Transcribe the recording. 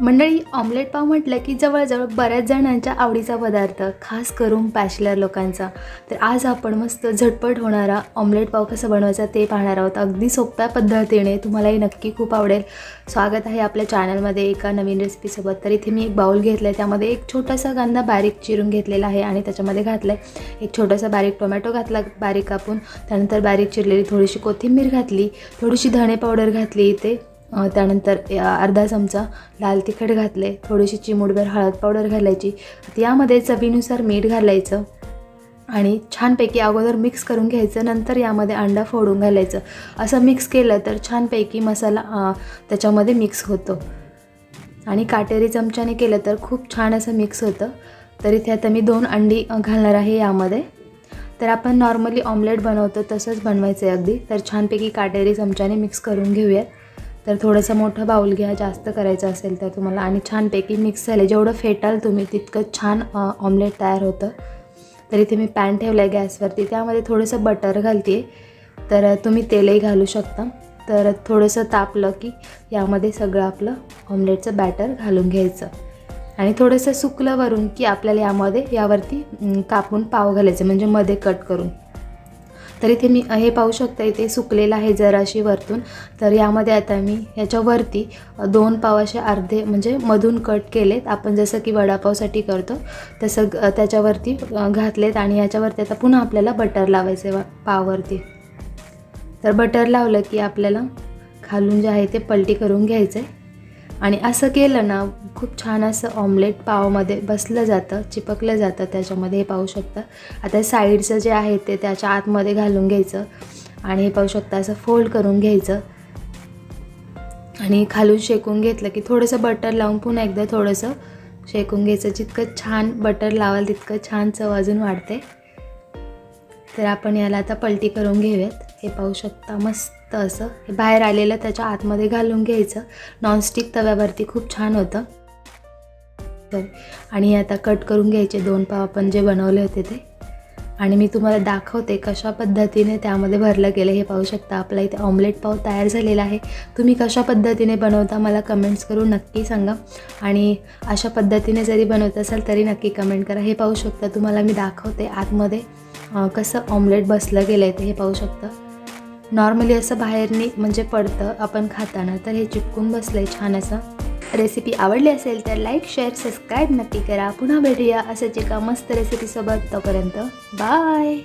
मंडळी ऑमलेट पाव म्हटलं की जवळजवळ बऱ्याच जणांच्या आवडीचा पदार्थ खास करून बॅचलर लोकांचा. तर आज आपण मस्त झटपट होणारा ऑमलेट पाव कसं बनवायचा ते पाहणार आहोत. अगदी सोप्या पद्धतीने तुम्हालाही नक्की खूप आवडेल. स्वागत आहे आपल्या चॅनलमध्ये एका नवीन रेसिपीसोबत तर इथे मी एक बाउल घेतला आहे त्यामध्ये एक छोटासा कांदा बारीक चिरून घेतलेला आहे आणि त्याच्यामध्ये घातलं आहे एक छोटासा बारीक टोमॅटो घातला बारीक कापून. त्यानंतर बारीक चिरलेली थोडीशी कोथिंबीर घातली थोडीशी धणे पावडर घातली इथे. त्यानंतर अर्धा चमचा लाल तिखट घातले थोडीशी चिमूटभर हळद पावडर घालायची. यामध्ये चवीनुसार मीठ घालायचं आणि छानपैकी अगोदर मिक्स करून घ्यायचं नंतर यामध्ये अंडा फोडून घालायचं. असं मिक्स केलं तर छानपैकी मसाला त्याच्यामध्ये मिक्स होतो. आणि काटेरी चमच्याने केलं तर खूप छान असं मिक्स होतं. तर इथे आता मी दोन अंडी घालणार आहे यामध्ये. तर आपण नॉर्मली ऑमलेट बनवतो तसंच बनवायचं आहे अगदी. तर छानपैकी काटेरी चमच्याने मिक्स करून घेऊयात. तर थोडंसं मोठं बाऊल घ्या जास्त करायचं असेल तर तुम्हाला. आणि छानपैकी मिक्स झाले. जेवढं फेटाल तुम्ही तितकं छान ऑमलेट तयार होतं. तर इथे मी पॅन ठेवलं आहे गॅसवरती. त्यामध्ये थोडंसं बटर घालते तर तुम्ही तेलही घालू शकता. तर थोडंसं तापलं की यामध्ये सगळं आपलं ऑमलेटचं बॅटर घालून घ्यायचं. आणि थोडंसं सुकलं वरून की आपल्याला यामध्ये यावरती कापून पाव घालायचं. म्हणजे मध्ये कट करून. तर इथे मी हे पाहू शकता इथे सुकलेलं आहे जराशी वरतून. तर यामध्ये आता मी ह्याच्यावरती दोन पाव असे अर्धे म्हणजे मधून कट केलेत. आपण जसं की वडापावसाठी करतो तसं ग- त्याच्यावरती घातलेत आणि याच्यावरती आता पुन्हा आपल्याला बटर लावायचं आहे पाववरती. तर बटर लावलं की आपल्याला खालून जे आहे ते पलटी करून घ्यायचं आहे आणि असं केलं ना खूप छान असं ऑमलेट पावमध्ये बसलं जातं चिपकलं जातं त्याच्यामध्ये हे पाहू शकता. आता साईडचं जे आहे ते त्याच्या आतमध्ये घालून घ्यायचं आणि हे पाहू शकता असं फोल्ड करून घ्यायचं. आणि खालून शेकून घेतलं की थोडंसं बटर लावून पुन्हा एकदा थोडंसं शेकून घ्यायचं. जितकं छान बटर लावाल तितकं छान चव अजून वाढते. तर आपण याला आता पलटी करून घेऊयात. हे पाहू शकता मस्त असं. हे बाहेर आलेलं त्याच्या आतमध्ये घालून घ्यायचं. नॉनस्टिक तव्यावरती खूप छान होतं. तर आणि हे आता कट करून घ्यायचे. दोन पाव आपण जे बनवले होते ते. आणि मी तुम्हाला दाखवते कशा पद्धतीने त्यामध्ये भरलं गेलं. हे पाहू शकता आपला इथे ऑमलेट पाव तयार झालेला आहे. तुम्ही कशा पद्धतीने बनवता मला कमेंट्स करून नक्की सांगा. आणि अशा पद्धतीने जरी बनवत असाल तरी नक्की कमेंट करा. हे पाहू शकता तुम्हाला मी दाखवते आतमध्ये कसं ऑमलेट बसलं गेलं आहे ते. हे पाहू शकता. नॉर्मली असं बाहेरनी म्हणजे पडतं आपण खाताना तर हे चिपकून बसलं आहे छान असं रेसिपी आवडली असेल तर लाईक शेअर सबस्क्राईब नक्की करा. पुन्हा भेटूया असंच एका मस्त रेसिपीसोबत तोपर्यंत बाय